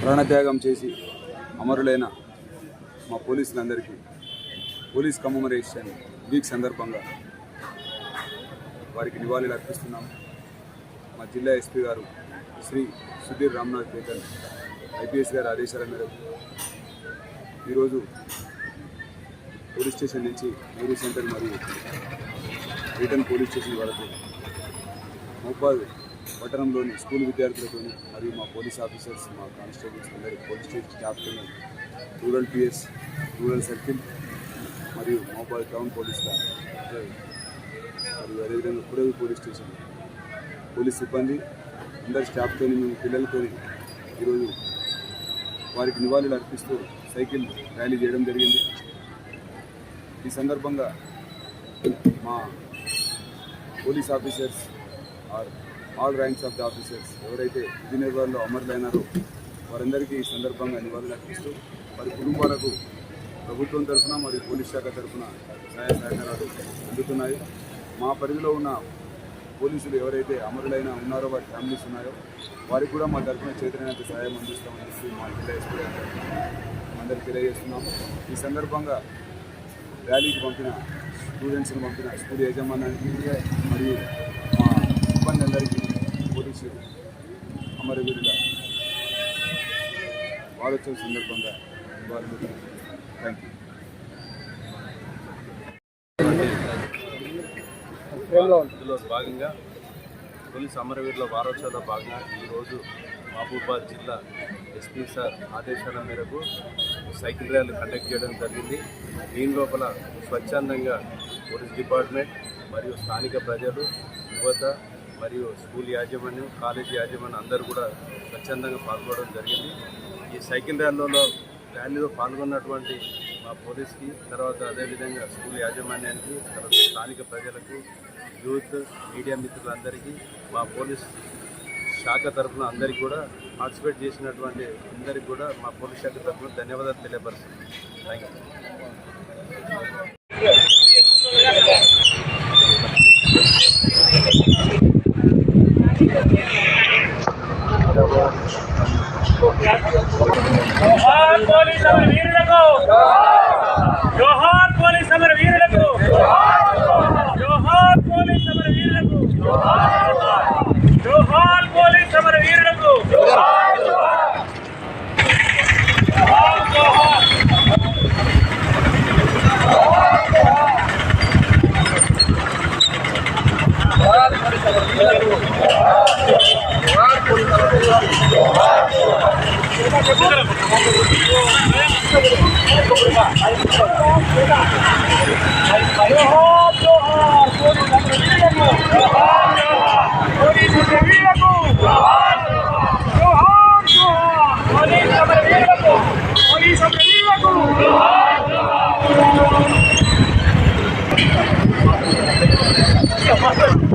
ప్రాణత్యాగం చేసి అమరులైన మా పోలీసులందరికీ పోలీస్ కమమరేషన్ వీక్ సందర్భంగా వారికి నివాళులు అర్పిస్తున్నాం మా జిల్లా ఎస్పీ గారు శ్రీ సుధీర్ రామ్నాథ్ పేకర్ ఐపీఎస్ గారి ఆదేశాల మేరకు ఈరోజు పోలీస్ స్టేషన్ నుంచి నెహ్రూ సెంటర్ మరియు రిటర్న్ పోలీస్ స్టేషన్ వరకు మోపాల్ పట్టణంలోని స్కూల్ విద్యార్థులతో మరియు మా పోలీస్ ఆఫీసర్స్ మా కానిస్టేబుల్స్ అందరి పోలీస్ స్టేషన్ స్టాఫ్తో రూరల్ పిఎస్ రూరల్ సర్కిల్ మరియు మహబాద్ టౌన్ పోలీస్ మరియు అదేవిధంగా కుడవి పోలీస్ స్టేషన్ పోలీస్ సిబ్బంది అందరి స్టాఫ్తో మేము పిల్లలతో ఈరోజు వారికి నివాళులు అర్పిస్తూ సైకిల్ ర్యాలీ చేయడం జరిగింది. ఈ సందర్భంగా మా police officers are all ranks of the officers ఎవరైతే విధి నిర్వహణలో అమరులైనారో వారందరికీ ఈ సందర్భంగా నివాళులు అర్పిస్తూ వారి కుటుంబాలకు ప్రభుత్వం తరఫున మరియు పోలీస్ శాఖ తరఫున సహాయ సహకారాలు అందుతున్నాయి. మా పరిధిలో ఉన్న పోలీసులు ఎవరైతే అమరులైన ఉన్నారో వారి ఫ్యామిలీస్ ఉన్నాయో వారికి కూడా మా తరఫున చేతనైనంత సహాయం అందిస్తామని చెప్పి మా జిల్లా ఎస్పీ అందరికీ తెలియజేస్తున్నాం. ఈ సందర్భంగా ర్యాలీకి పంపిన స్టూడెంట్స్ని పంపిన స్కూల్ యాజమాన్యానికి మరియు అమరవీరుల వారోత్సవం సందర్భంగా వారు థ్యాంక్ యూ ఇందులో భాగంగా పోలీస్ అమరవీరుల వారోత్సవంలో భాగంగా ఈరోజు మహబూబాద్ జిల్లా ఎస్పీ సార్ ఆదేశాల మేరకు సైకిల్ ర్యాలీ కండక్ట్ చేయడం జరిగింది. దీని లోపల స్వచ్ఛందంగా పోలీస్ డిపార్ట్మెంట్ మరియు స్థానిక ప్రజలు యువత మరియు స్కూల్ యాజమాన్యం కాలేజ్ యాజమాన్యం అందరూ కూడా స్వచ్ఛందంగా పాల్గొనడం జరిగింది. ఈ సైకిల్ ర్యాలీలో ర్యాలీలో పాల్గొన్నటువంటి మా పోలీస్కి తర్వాత అదేవిధంగా స్కూల్ యాజమాన్యానికి తర్వాత స్థానిక ప్రజలకు యూత్ మీడియా మిత్రులందరికీ మా పోలీస్ శాఖ తరఫున అందరికీ కూడా పార్టిసిపేట్ చేసినటువంటి అందరికీ కూడా మా పోలీస్ శాఖ తరఫున ధన్యవాదాలు తెలియపరుస్తున్నాను థ్యాంక్ యూ Thank you.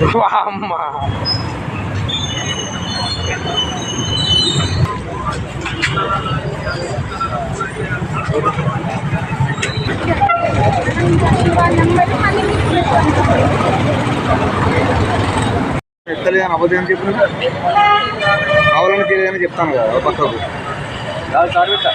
వామ్మ. ఎత్తలేదని అబద్ధం అని చెప్పిన కావాలని తెలియదని చెప్తాను కదా పక్కకు సార్ పెట్ట